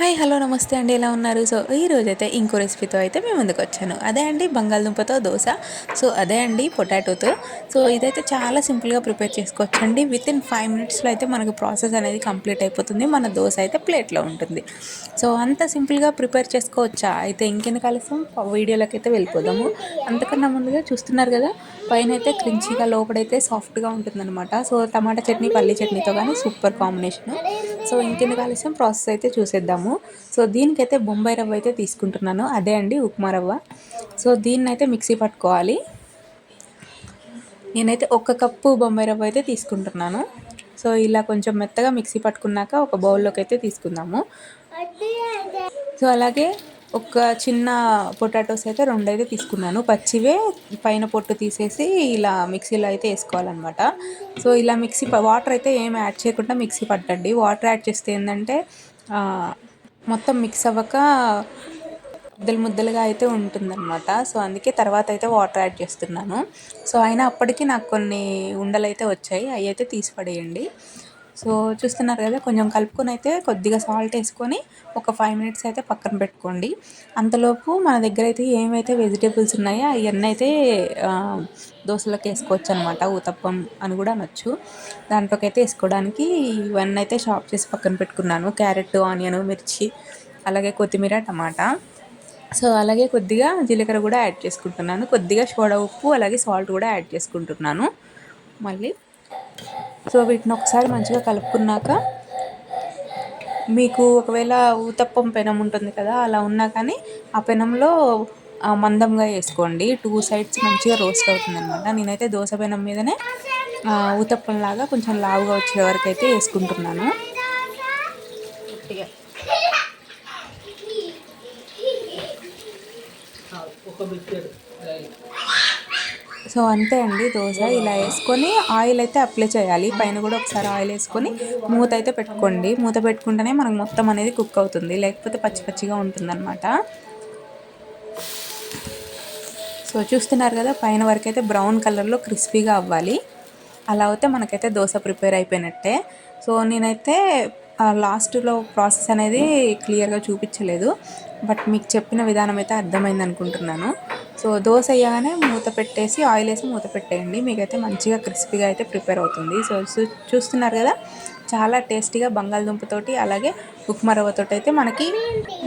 Hi hello నమస్తే అండి. ఎలా ఉన్నారు? సో ఈ రోజైతే ఇంకో రెసిపీతో అయితే మేము ముందుకు వచ్చాను. అదే అండి బంగాళదుంపతో దోశ. సో అదే అండి పొటాటోతో. సో ఇదైతే చాలా సింపుల్గా ప్రిపేర్ చేసుకోవచ్చండి. విత్ ఇన్ ఫైవ్ మినిట్స్లో అయితే మనకు ప్రాసెస్ అనేది కంప్లీట్ అయిపోతుంది. మన దోశ అయితే ప్లేట్లో ఉంటుంది. సో అంత సింపుల్గా ప్రిపేర్ చేసుకోవచ్చా? అయితే ఇంకెందుకు ఆలస్యం? వీడియోలోకి అయితే వెళ్ళిపోదాము. అంతకన్నా ముందుగా చూస్తున్నారు కదా పైన అయితే క్రించీగా లోపడైతే సాఫ్ట్గా ఉంటుందన్నమాట. సో టమాటా చట్నీ పల్లీ చట్నీతో కానీ సూపర్ కాంబినేషన్. సో ఇంకెందుకు ఆలస్యం ప్రాసెస్ అయితే చూసేద్దాము. సో దీనికైతే బొంబాయి రవ్వ అయితే తీసుకుంటున్నాను. అదే అండి ఉప్మా రవ్వ. సో దీన్ని అయితే మిక్సీ పట్టుకోవాలి. నేనైతే ఒక కప్పు బొంబాయి రవ్వ అయితే తీసుకుంటున్నాను. సో ఇలా కొంచెం మెత్తగా మిక్సీ పట్టుకున్నాక ఒక బౌల్లోకి అయితే తీసుకుందాము. సో అలాగే ఒక చిన్న పొటాటోస్ అయితే రెండు అయితే తీసుకున్నాను. పచ్చివే పైన పొట్టు తీసేసి ఇలా మిక్సీలో అయితే వేసుకోవాలన్నమాట. సో ఇలా మిక్సీ వాటర్ అయితే ఏం యాడ్ చేయకుండా మిక్సీ పట్టండి. వాటర్ యాడ్ చేస్తే ఏంటంటే మొత్తం మిక్స్ అవ్వక ముద్దలు ముద్దలుగా అయితే ఉంటుందన్నమాట. సో అందుకే తర్వాత అయితే వాటర్ యాడ్ చేస్తున్నాను. సో అయినా అప్పటికి నాకు కొన్ని ఉండలు అయితే వచ్చాయి. అవి అయితే తీసి పడేయండి. సో చూస్తున్నారు కదా కొంచెం కలుపుకొని అయితే కొద్దిగా సాల్ట్ వేసుకొని ఒక ఫైవ్ మినిట్స్ అయితే పక్కన పెట్టుకోండి. అంతలోపు మన దగ్గర అయితే ఏమైతే వెజిటేబుల్స్ ఉన్నాయో అవన్నీ అయితే దోశలోకి వేసుకోవచ్చు అనమాట ఊతప్పం అని కూడా అనొచ్చు. దాంట్లోకి అయితే వేసుకోవడానికి ఇవన్నీ అయితే షాప్ చేసి పక్కన పెట్టుకున్నాను. క్యారెట్ ఆనియన్ మిర్చి అలాగే కొత్తిమీర టమాటా. సో అలాగే కొద్దిగా జీలకర్ర కూడా యాడ్ చేసుకుంటున్నాను. కొద్దిగా సోడా ఉప్పు అలాగే సాల్ట్ కూడా యాడ్ చేసుకుంటున్నాను. మళ్ళీ సో వీటిని ఒకసారి మంచిగా కలుపుకున్నాక మీకు ఒకవేళ ఊతప్పం పెనం ఉంటుంది కదా అలా ఉన్నా కానీ ఆ పెనంలో మందంగా వేసుకోండి. టూ సైడ్స్ మంచిగా రోస్ట్ అవుతుంది అనమాట నేనైతే దోశ పెనం మీదనే ఊతప్పంలాగా కొంచెం లావుగా వచ్చే వరకు అయితే వేసుకుంటున్నాను. ఒక సో అంతే అండి దోశ ఇలా వేసుకొని ఆయిల్ అయితే అప్లై చేయాలి. పైన కూడా ఒకసారి ఆయిల్ వేసుకొని మూత అయితే పెట్టుకోండి. మూత పెట్టుకుంటేనే మనకు మొత్తం అనేది కుక్ అవుతుంది. లేకపోతే పచ్చి పచ్చిగా ఉంటుందన్నమాట. సో చూస్తున్నారు కదా పైన వరకు అయితే బ్రౌన్ కలర్లో క్రిస్పీగా అవ్వాలి. అలా అయితే మనకైతే దోశ ప్రిపేర్ అయిపోయినట్టే. సో నేనైతే లాస్ట్లో ప్రాసెస్ అనేది క్లియర్గా చూపించలేదు. బట్ మీకు చెప్పిన విధానం అయితే అర్థమైంది అనుకుంటున్నాను. సో దోశ అయ్యాగానే మూత పెట్టేసి ఆయిల్ వేసి మూత పెట్టేయండి. మీకైతే మంచిగా క్రిస్పీగా అయితే ప్రిపేర్ అవుతుంది. సో చూస్తున్నారు కదా చాలా టేస్టీగా బంగాళదుంపతోటి అలాగే ఉప్మా రవ్వతో అయితే మనకి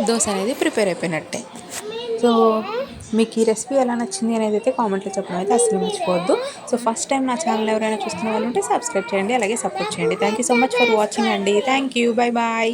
దోశ అనేది ప్రిపేర్ అయిపోయినట్టే. సో మీకు ఈ రెసిపీ ఎలా నచ్చింది అనేది అయితే కామెంట్లో చెప్పడం అయితే అసలు మర్చిపోవద్దు. సో ఫస్ట్ టైం నా ఛానల్ ఎవరైనా చూస్తున్న వాళ్ళు ఉంటే సబ్స్క్రైబ్ చేయండి అలాగే సపోర్ట్ చేయండి. Thank you so much for watching అండి. Thank you bye bye